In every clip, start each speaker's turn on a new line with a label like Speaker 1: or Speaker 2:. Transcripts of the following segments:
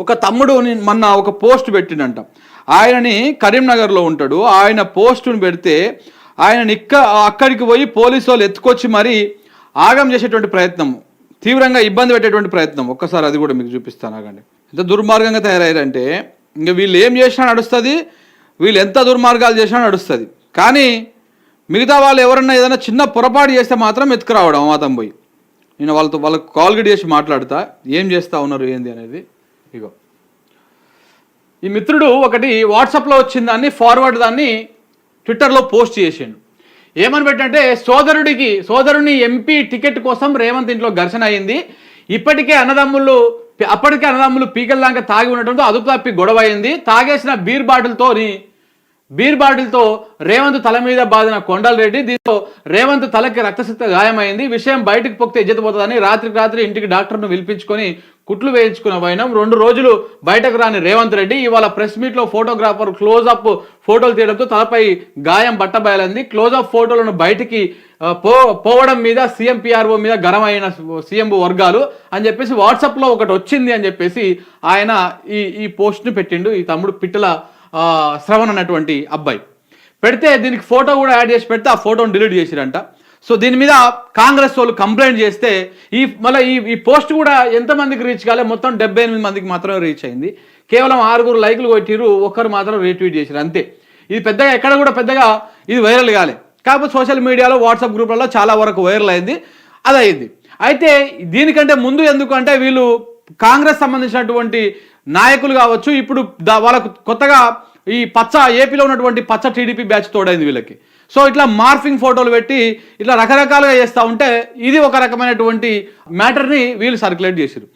Speaker 1: ఒక తమ్ముడు మొన్న ఒక పోస్ట్ పెట్టినంట ఆయనని కరీంనగర్లో ఉంటాడు. ఆయన పోస్టును పెడితే ఆయన ఇక్క అక్కడికి పోయి పోలీసు వాళ్ళు ఎత్తుకొచ్చి మరీ ఆగం చేసేటువంటి ప్రయత్నం తీవ్రంగా ఇబ్బంది పెట్టేటువంటి ప్రయత్నం. ఒక్కసారి అది కూడా మీకు చూపిస్తాను ఆగండి. ఎంత దుర్మార్గంగా తయారయ్యారంటే ఇంకా వీళ్ళు ఏం చేసినా నడుస్తుంది వీళ్ళు ఎంత దుర్మార్గాలు చేసినా నడుస్తుంది. కానీ మిగతా వాళ్ళు ఎవరన్నా ఏదైనా చిన్న పొరపాటు చేస్తే మాత్రం ఎత్తుకురావడం అమాతం పోయి. నేను వాళ్ళతో వాళ్ళకి కాల్ చేసి మాట్లాడతా. ఏం చేస్తా ఉన్నారు ఏంది అనేది? ఇగో. ఈ మిత్రుడు ఒకటి వాట్సాప్లో వచ్చిన దాన్ని ఫార్వర్డ్ దాన్ని ట్విట్టర్లో పోస్ట్ చేసిండు. ఏమని పెట్టంటే సోదరుడికి సోదరుని ఎంపీ టికెట్ కోసం రేవంత్ ఇంట్లో ఘర్షణ అయింది. ఇప్పటికే అన్నదమ్ములు అప్పటికే అన్నదమ్ములు పీకల దాకా తాగి ఉండటంతో అదుపు తప్పి గొడవ అయింది. తాగేసిన బీర్ బాటిల్తోని బీర్ బాటిల్తో రేవంత్ తల మీద బాధిన కొండలరెడ్డి దీంతో రేవంత్ తలకి రక్తసిక్త గాయమైంది. విషయం బయటకు పొక్తే ఎజ్జతపోతుందని రాత్రికి రాత్రి ఇంటికి డాక్టర్ను పిలిపించుకొని కుట్లు వేయించుకున్న వైనం రెండు రోజులు బయటకు రాని రేవంత్ రెడ్డి ఇవాళ ప్రెస్ మీట్లో ఫోటోగ్రాఫర్ క్లోజప్ ఫోటోలు తీయడంతో తలపై గాయం బట్టబయలంది. క్లోజప్ ఫోటోలను బయటికి పో పోవడం మీద సీఎం పిఆర్ఓ మీద ఘనమైన సీఎం వర్గాలు అని చెప్పేసి వాట్సాప్లో ఒకటి వచ్చింది అని చెప్పేసి ఆయన ఈ ఈ పోస్ట్ని పెట్టిండు. ఈ తమ్ముడు పిట్టల శ్రవణ్ అన్నటువంటి అబ్బాయి. పెడితే దీనికి ఫోటో కూడా యాడ్ చేసి పెడితే ఆ ఫోటోని డిలీట్ చేసిరంట. సో దీని మీద కాంగ్రెస్ వాళ్ళు కంప్లైంట్ చేస్తే ఈ మళ్ళీ ఈ ఈ పోస్ట్ కూడా ఎంతమందికి రీచ్ కాలే? మొత్తం డెబ్బై ఎనిమిది మందికి మాత్రమే రీచ్ అయింది. కేవలం ఆరుగురు లైకులు కొట్టిరు ఒక్కరు మాత్రం రీట్వీట్ చేశారు అంతే. ఇది పెద్దగా ఎక్కడ కూడా పెద్దగా ఇది వైరల్ కాలే. కాకపోతే సోషల్ మీడియాలో వాట్సాప్ గ్రూప్లలో చాలా వరకు వైరల్ అయింది అది అయింది అయితే దీనికంటే ముందు ఎందుకు అంటే వీళ్ళు కాంగ్రెస్ సంబంధించినటువంటి నాయకులు కావచ్చు ఇప్పుడు దా- వాళ్ళకు కొత్తగా ఈ పచ్చ ఏపీలో ఉన్నటువంటి పచ్చ టీడీపీ బ్యాచ్ తోడైంది వీళ్ళకి. సో ఇట్లా మార్ఫింగ్ ఫోటోలు పెట్టి ఇట్లా రకరకాలుగా చేస్తూ ఉంటే ఇది ఒక రకమైనటువంటి మ్యాటర్ని వీళ్ళు సర్క్యులేట్ చేశారు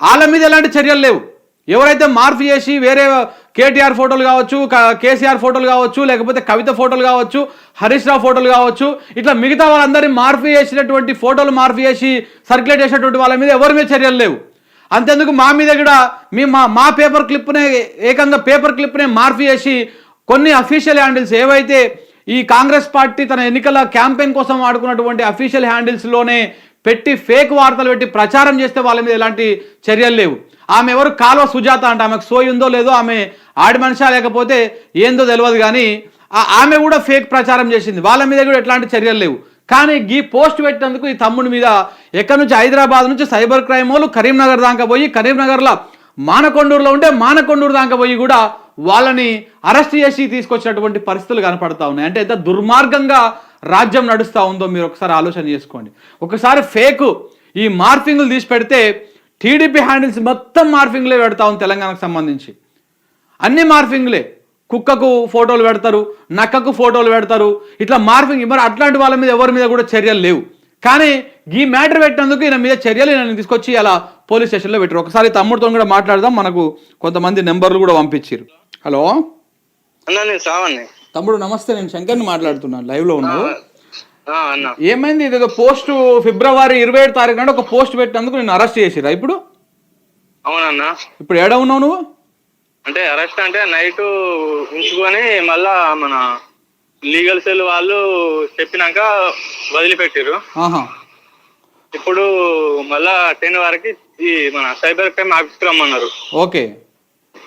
Speaker 1: వాళ్ళ మీద ఎలాంటి చర్యలు లేవు. ఎవరైతే మార్పు చేసి వేరే కేటీఆర్ ఫోటోలు కావచ్చు కేసీఆర్ ఫోటోలు కావచ్చు లేకపోతే కవిత ఫోటోలు కావచ్చు హరీష్ రావు ఫోటోలు కావచ్చు ఇట్లా మిగతా వాళ్ళందరినీ మార్పు చేసినటువంటి ఫోటోలు మార్పు చేసి సర్క్యులేట్ చేసినటువంటి వాళ్ళ మీద ఎవరి మీద చర్యలు లేవు. అంతెందుకు మా మీద కూడా మీ మా మా పేపర్ క్లిప్నే ఏకంగా పేపర్ క్లిప్నే మార్పు చేసి కొన్ని అఫీషియల్ హ్యాండిల్స్ ఏవైతే ఈ కాంగ్రెస్ పార్టీ తన ఎన్నికల క్యాంపెయిన్ కోసం వాడుకున్నటువంటి అఫీషియల్ హ్యాండిల్స్లోనే పెట్టి ఫేక్ వార్తలు పెట్టి ప్రచారం చేస్తే వాళ్ళ మీద ఎలాంటి చర్యలు లేవు. ఆమె ఎవరు? కాలువ సుజాత అంట. ఆమెకు సోయి ఉందో లేదో ఆమె ఆడి మనిషా లేకపోతే ఏందో తెలియదు కానీ ఆ- ఆమె కూడా ఫేక్ ప్రచారం చేసింది. వాళ్ళ మీద కూడా ఎట్లాంటి చర్యలు లేవు. కానీ ఈ పోస్ట్ పెట్టినందుకు ఈ తమ్ముడి మీద ఎక్కడి నుంచి? హైదరాబాద్ నుంచి సైబర్ క్రైమ్ వాళ్ళు కరీంనగర్ దాకా పోయి కరీంనగర్లో మానకొండూరులో ఉంటే మానకొండూరు దాకా పోయి కూడా వాళ్ళని అరెస్ట్ చేసి తీసుకొచ్చినటువంటి పరిస్థితులు కనపడతా ఉన్నాయి. అంటే ఎంత దుర్మార్గంగా రాజ్యం నడుస్తూ ఉందో మీరు ఒకసారి ఆలోచన చేసుకోండి. ఒకసారి ఫేక్ ఈ మార్ఫింగ్లు తీసి పెడితే టీడీపీ హ్యాండిల్స్ మొత్తం మార్ఫింగ్లే పెడతా ఉంది తెలంగాణకు సంబంధించి. అన్ని మార్ఫింగ్లే. కుక్కకు ఫోటోలు పెడతారు నక్కకు ఫోటోలు పెడతారు. ఇట్లా మార్ఫింగ్ మరి అట్లాంటి వాళ్ళ మీద ఎవరి మీద కూడా చర్యలు లేవు. కానీ ఈ మ్యాటర్ పెట్టినందుకు ఈయన మీద చర్యలు ఈయన తీసుకొచ్చి అలా పోలీస్ స్టేషన్లో పెట్టారు. ఒకసారి తమ్ముడితో కూడా మాట్లాడదాం మనకు కొంతమంది నెంబర్లు కూడా పంపించారు. హలో?
Speaker 2: అన్న నేను సావన్ని
Speaker 1: తమ్ముడు నమస్తే. నేను శంకర్ని మాట్లాడుతున్నాను. లైవ్లో ఉన్నావు. ఏమైంది? ఇదేదో పోస్ట్ ఫిబ్రవరి ఇరవై ఏడు తారీఖు నాడు ఒక పోస్ట్ పెట్టినందుకు నేను అరెస్ట్ చేసిరా ఇప్పుడు?
Speaker 2: అవునన్న.
Speaker 1: ఇప్పుడు ఏడ ఉన్నావు నువ్వు?
Speaker 2: అంటే అరెస్ట్ అంటే నైట్ ఉంచుకొని మళ్ళా మన లీగల్ సెల్ వాళ్ళు చెప్పినాక వదిలిపెట్టారు ఇప్పుడు మళ్ళా టెన్ వరకు ఈ మన సైబర్ క్రైమ్ ఆఫీస్కి రమ్మన్నారు.
Speaker 1: ఓకే.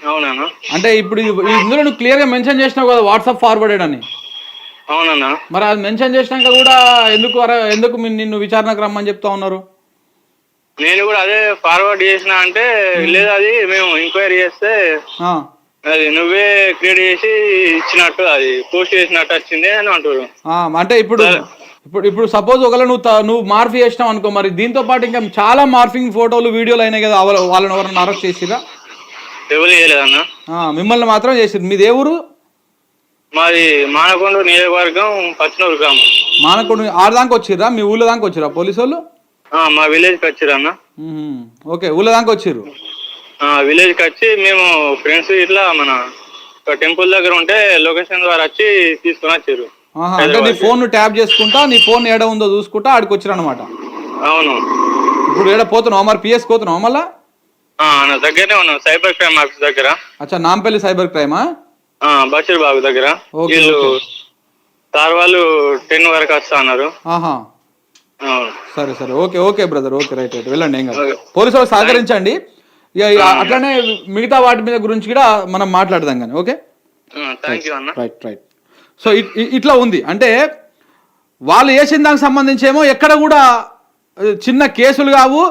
Speaker 2: అవునన్న.
Speaker 1: అంటే ఇప్పుడు ఇందులో నువ్వు క్లియర్గా మెన్షన్ చేసినావు కదా వాట్సాప్ ఫార్వర్డెడ్ అని.
Speaker 2: అవునన్న.
Speaker 1: మరి అది మెన్షన్ చేసినాక కూడా ఎందుకు ఎందుకు నిన్ను విచారణకు రమ్మని చెప్తా ఉన్నారు?
Speaker 2: నేను కూడా అదే ఫార్వర్డ్ చేసిన అంటే లేదు అది మేము ఎంక్వైరీ చేస్తే అది నువ్వే క్రియేట్ చేసి ఇచ్చినట్టు అది పోస్ట్ చేసినట్టు వచ్చింది అని అంటారు
Speaker 1: ఆ, అంటే ఇప్పుడు ఇప్పుడు ఇప్పుడు సపోజ్ ఒకవేళ నువ్వు నువ్వు మార్ఫీ చేసినావు అనుకో మరి దీంతో పాటు ఇంకా చాలా మార్ఫింగ్ ఫోటోలు వీడియోలు అయినాయి కదా వాళ్ళ- వాళ్ళని ఎవరైనా అరెస్ట్ చేసిరా
Speaker 2: ఎవరు చేయలేదన్న
Speaker 1: ఆ, మిమ్మల్ని మాత్రం చేసిరు మీది ఏ ఊరు?
Speaker 2: మాది మానకొండ నియోజకవర్గం పచ్చనూరు గ్రామం.
Speaker 1: మానకొండ ఆరు దాకా వచ్చిర్రా? మీ ఊళ్ళో దాకా వచ్చిరా పోలీసు వాళ్ళు
Speaker 2: ఆ, మా విలేజ్కి వచ్చిరన్న
Speaker 1: మ్మ్. ఓకే ఊళ్ళో దాకా వచ్చిర్రు?
Speaker 2: ఆ, విలేజ్కి వచ్చి మేము ఫ్రెండ్స్ ఇట్లా మన టెంపుల్ దగ్గర ఉంటే లొకేషన్ ద్వారా వచ్చి తీసుకొని వచ్చారు
Speaker 1: అంటే నీ ఫోన్ ట్యాప్ చేసుకుంటా నీ ఫోన్ ఏడ ఉందో చూసుకుంటా ఆడికి వచ్చిరు అనమాట
Speaker 2: అవును.
Speaker 1: ఇప్పుడు ఏడ పోతున్నావు? మరి పిఎస్ పోతున్నావు మళ్ళా?
Speaker 2: నా దగ్గరనే ఉన్నాం సైబర్ క్రైమ్ ఆఫీస్ దగ్గర.
Speaker 1: అచ్చా నాంపల్లి సైబర్ క్రైమా?
Speaker 2: బషీర్ బాబు దగ్గర.
Speaker 1: ఓకే,
Speaker 2: వీళ్ళు
Speaker 1: ఓకే.
Speaker 2: సార్ వాళ్ళు టెన్ వరకు వస్తా అన్నారు.
Speaker 1: ఆహా.
Speaker 2: అవును.
Speaker 1: సరే సరే. Okay okay brother. Okay right right. వెళ్ళండి ఏం కాదు. పోలీసు వాళ్ళు సహకరించండి. ఇక ఇక అట్లనే మిగతా వాటి మీద గురించి కూడా మనం మాట్లాడదాం కానీ ఓకే?
Speaker 2: థ్యాంక్ యూ అన్న.
Speaker 1: Right right. సో ఇ- ఇ- ఇట్లా ఉంది. అంటే వాళ్ళు వేసిన దానికి సంబంధించి ఏమో ఎక్కడ కూడా ఆ, చిన్న కేసులు కావు.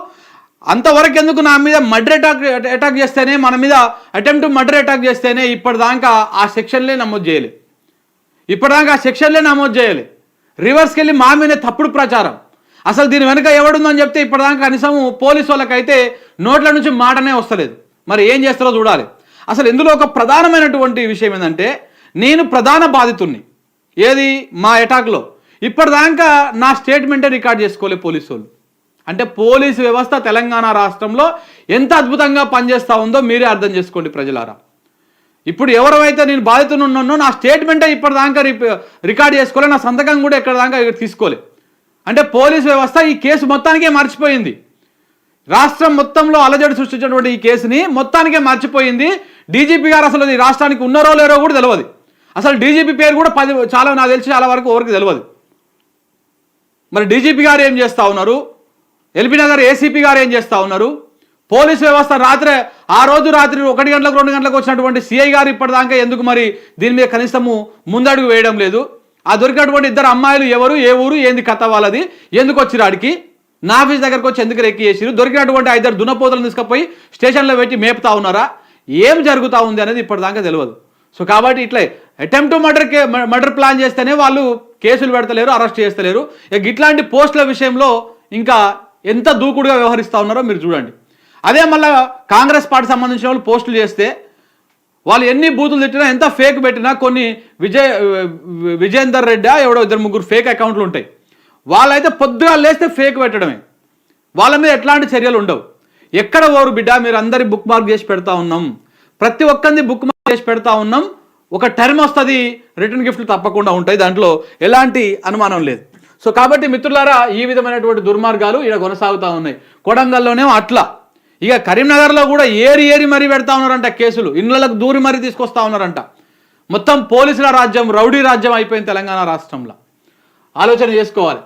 Speaker 1: అంతవరకు ఎందుకు నా మీద మర్డర్ అటాక్ అటాక్ చేస్తేనే మన మీద అటెంప్ట్ మర్డర్ అటాక్ చేస్తేనే ఇప్పటిదాకా ఆ సెక్షన్లే నమోదు చేయలే. ఇప్పటిదాకా ఆ సెక్షన్లే నమోదు చేయాలి. రివర్స్కి వెళ్ళి మా మీద తప్పుడు ప్రచారం. అసలు దీని వెనుక ఎవడుందని చెప్తే ఇప్పటిదాకా కనీసం పోలీసు వాళ్ళకైతే నోట్ల నుంచి మాటనే వస్తలేదు. మరి ఏం చేస్తారో చూడాలి. అసలు ఇందులో ఒక ప్రధానమైనటువంటి విషయం ఏంటంటే నేను ప్రధాన బాధితుణ్ణి. ఏది? మా అటాక్లో ఇప్పటిదాకా నా స్టేట్మెంటే రికార్డ్ చేసుకోలే పోలీసు వాళ్ళు. అంటే పోలీసు వ్యవస్థ తెలంగాణ రాష్ట్రంలో ఎంత అద్భుతంగా పనిచేస్తూ ఉందో మీరే అర్థం చేసుకోండి ప్రజలారా. ఇప్పుడు ఎవరైతే నేను బాధితునున్నానో నా స్టేట్మెంటే ఇప్పటిదాకా రికార్డ్ చేసుకోలే నా సంతకం కూడా ఎక్కడ దాకా తీసుకోలే. అంటే పోలీస్ వ్యవస్థ ఈ కేసు మొత్తానికే మర్చిపోయింది. రాష్ట్రం మొత్తంలో అలజడి సృష్టించినటువంటి ఈ కేసుని మొత్తానికే మర్చిపోయింది. డీజీపీ గారు అసలు ఈ రాష్ట్రానికి ఉన్నారో లేరో కూడా తెలియదు అసలు డీజీపీ పేరు కూడా పది చాలా నాకు తెలిసి చాలా వరకు ఎవరికి తెలియదు మరి డీజీపీ గారు ఏం చేస్తూ ఉన్నారు? ఎల్బీ నగర్ ఏసీపీ గారు ఏం చేస్తూ ఉన్నారు? పోలీస్ వ్యవస్థ రాత్రి ఆ రోజు రాత్రి ఒకటి గంటలకు రెండు గంటలకు వచ్చినటువంటి సిఐ గారు ఇప్పటిదాకా ఎందుకు మరి దీని మీద కనీసము ముందడుగు వేయడం లేదు? ఆ దొరికినటువంటి ఇద్దరు అమ్మాయిలు ఎవరు ఏ ఊరు ఏంది కథ వాళ్ళది? ఎందుకు వచ్చిరు ఆడికి? నా ఆఫీస్ దగ్గరకు వచ్చి ఎందుకు రెక్కి చేసిరు దొరికినటువంటి ఆ ఇద్దరు దున్నపోతలను తీసుకుపోయి స్టేషన్లో పెట్టి మేపుతా ఉన్నారా? ఏం జరుగుతూ ఉంది అనేది ఇప్పటిదాకా తెలియదు సో కాబట్టి ఇట్లా అటెంప్ట్ మర్డర్ కే మర్డర్ ప్లాన్ చేస్తేనే వాళ్ళు కేసులు పెడతలేరు అరెస్ట్ చేస్తలేరు. ఇక ఇట్లాంటి పోస్టుల విషయంలో ఇంకా ఎంత దూకుడుగా వ్యవహరిస్తూ ఉన్నారో మీరు చూడండి. అదే మళ్ళీ కాంగ్రెస్ పార్టీ సంబంధించిన వాళ్ళు పోస్టులు చేస్తే వాళ్ళు ఎన్ని బూతులు తిట్టినా ఎంత ఫేక్ పెట్టినా కొన్ని విజయ్ విజేందర్ రెడ్డి ఎవడో ఇద్దరు ముగ్గురు ఫేక్ అకౌంట్లు ఉంటాయి. వాళ్ళైతే పొద్దుగా లేస్తే ఫేక్ పెట్టడమే. వాళ్ళ మీద ఎట్లాంటి చర్యలు ఉండవు. ఎక్కడ ఓరు బిడ్డ మీరు అందరి బుక్ మార్క్ చేసి పెడతా ఉన్నాం. ప్రతి ఒక్కరిని బుక్ మార్క్ చేసి పెడతా ఉన్నాం. ఒక టర్మ్ వస్తుంది రిటర్న్ గిఫ్ట్లు తప్పకుండా ఉంటాయి. దాంట్లో ఎలాంటి అనుమానం లేదు. సో కాబట్టి మిత్రులారా ఈ విధమైనటువంటి దుర్మార్గాలు ఇక్కడ కొనసాగుతూ ఉన్నాయి. కొడంగల్లోనేమో అట్లా. ఇక కరీంనగర్లో కూడా ఏరి ఏరి మరీ పెడతా ఉన్నారంట కేసులు. ఇళ్ళకు దూరి మరీ తీసుకొస్తా ఉన్నారంట. మొత్తం పోలీసుల రాజ్యం రౌడీ రాజ్యం అయిపోయింది తెలంగాణ రాష్ట్రంలో. ఆలోచన చేసుకోవాలి.